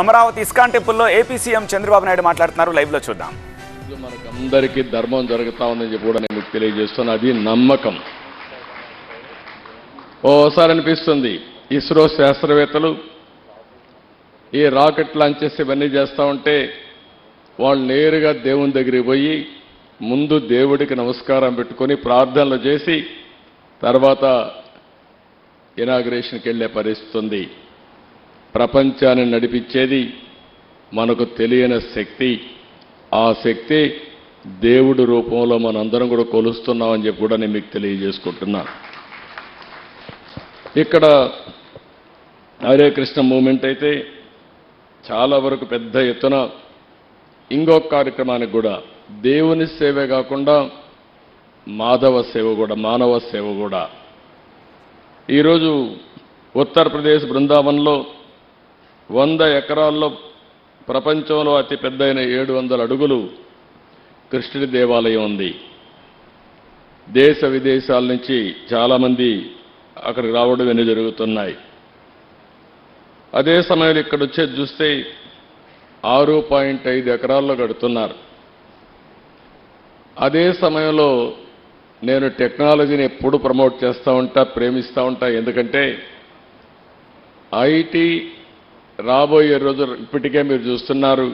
Amaravati ISKCON టెంపుల్లో AP CM Chandrababu Naidu మాట్లాడుతున్నారు. లైవ్లో చూద్దాం. మనకందరికీ ధర్మం జరుగుతా ఉందని చెప్పి కూడా నేను మీకు తెలియజేస్తున్నా. అది నమ్మకం. ఓసారి అనిపిస్తుంది ఇస్రో శాస్త్రవేత్తలు ఈ రాకెట్ లాంచెస్ ఇవన్నీ చేస్తూ ఉంటే వాళ్ళు నేరుగా దేవుని దగ్గరికి పోయి ముందు దేవుడికి నమస్కారం పెట్టుకొని ప్రార్థనలు చేసి తర్వాత ఇనాగ్రేషన్కి వెళ్ళే పరిస్థితి ఉంది. ప్రపంచాన్ని నడిపించేది మనకు తెలియని శక్తి. ఆ శక్తి దేవుడి రూపంలో మనందరం కూడా కొలుస్తున్నామని చెప్పి కూడా నేను మీకు తెలియజేసుకుంటున్నా. ఇక్కడ హరే కృష్ణ మూమెంట్ అయితే చాలా వరకు పెద్ద ఎత్తున ఇంకొక కార్యక్రమానికి కూడా దేవుని సేవే కాకుండా మాధవ సేవ కూడా మానవ సేవ కూడా. ఈరోజు ఉత్తరప్రదేశ్ బృందావనంలో వంద ఎకరాల్లో ప్రపంచంలో అతిపెద్దైన ఏడు వందల అడుగులు కృష్ణుడి దేవాలయం ఉంది. దేశ విదేశాల నుంచి చాలామంది అక్కడికి రావడం ఇవన్నీ జరుగుతున్నాయి. అదే సమయంలో ఇక్కడ వచ్చే చూస్తే ఆరు పాయింట్ ఐదు ఎకరాల్లో కడుతున్నారు. అదే సమయంలో నేను టెక్నాలజీని ఎప్పుడు ప్రమోట్ చేస్తూ ఉంటా ప్రేమిస్తూ ఉంటా ఎందుకంటే ఐటీ రాబోయే రోజు ఇప్పటికే మీరు చూస్తున్నారు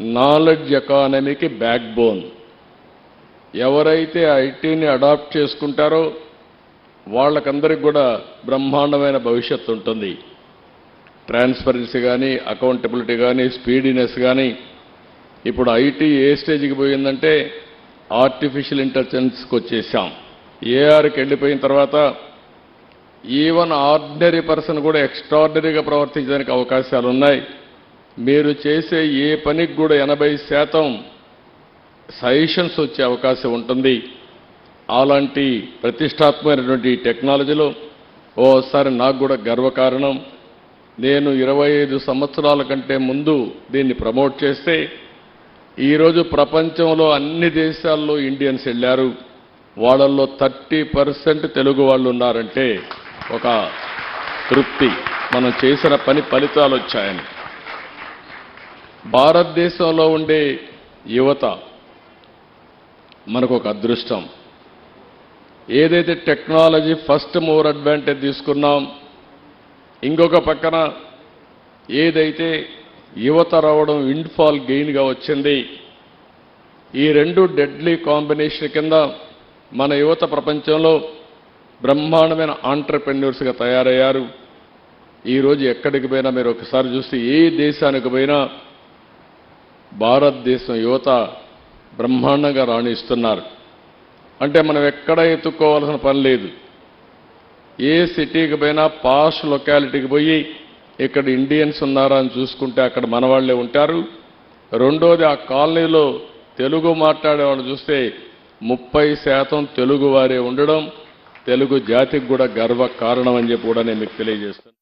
నాలెడ్జ్ ఎకానమీకి బ్యాక్ బోన్ ఎవరైతే ఐటీని అడాప్ట్ చేసుకుంటారో వాళ్ళకందరికి కూడా బ్రహ్మాండమైన భవిష్యత్తు ఉంటుంది. ట్రాన్స్పరెన్సీ కానీ అకౌంటబిలిటీ కానీ స్పీడినెస్ కానీ ఇప్పుడు ఐటీ ఏ స్టేజ్కి పోయిందంటే ఆర్టిఫిషియల్ ఇంటెలిజెన్స్కి వచ్చేసాం. ఏఆర్కి వెళ్ళిపోయిన తర్వాత ఈవెన్ ఆర్డినరీ పర్సన్ కూడా ఎక్స్ట్రాడినరీగా ప్రవర్తించడానికి అవకాశాలు ఉన్నాయి మీరు చేసే ఏ పనికి కూడా ఎనభై శాతం సజెషన్స్ వచ్చే అవకాశం ఉంటుంది. అలాంటి ప్రతిష్టాత్మకమైనటువంటి టెక్నాలజీలో ఓసారి నాకు కూడా గర్వకారణం. నేను ఇరవై ఐదు సంవత్సరాల కంటే ముందు దీన్ని ప్రమోట్ చేస్తే ఈరోజు ప్రపంచంలో అన్ని దేశాల్లో ఇండియన్స్ వెళ్ళారు. వాళ్ళల్లో థర్టీ పర్సెంట్ తెలుగు వాళ్ళు ఉన్నారంటే ఒక తృప్తి. మనం చేసిన పని ఫలితాలు వచ్చాయని. భారతదేశంలో ఉండే యువత మనకు ఒక అదృష్టం. ఏదైతే టెక్నాలజీ ఫస్ట్ మూవర్ అడ్వాంటేజ్ తీసుకున్నాం ఇంకొక పక్కన ఏదైతే యువత రావడం విండ్ఫాల్ గెయిన్గా వచ్చింది ఈ రెండు డెడ్లీ కాంబినేషన్ కింద మన యువత ప్రపంచంలో బ్రహ్మాండమైన ఆంటర్ప్రెన్యూర్స్గా తయారయ్యారు. ఈరోజు ఎక్కడికి పోయినా మీరు ఒకసారి చూస్తే ఏ దేశానికి పోయినా భారతదేశం యువత బ్రహ్మాండంగా రాణిస్తున్నారు. అంటే మనం ఎక్కడ ఎత్తుక్కోవాల్సిన పని లేదు. ఏ సిటీకి పోయినా పాష్ లొకాలిటీకి పోయి ఇక్కడ ఇండియన్స్ ఉన్నారా అని చూసుకుంటే అక్కడ మనవాళ్ళే ఉంటారు. రెండోది ఆ కాలనీలో తెలుగు మాట్లాడేవాళ్ళు చూస్తే ముప్పై శాతం తెలుగు వారే ఉండడం తెలుగు జాతికి కూడా గర్వ కారణం అని చెప్పి కూడా నేను మీకు తెలియజేస్తాను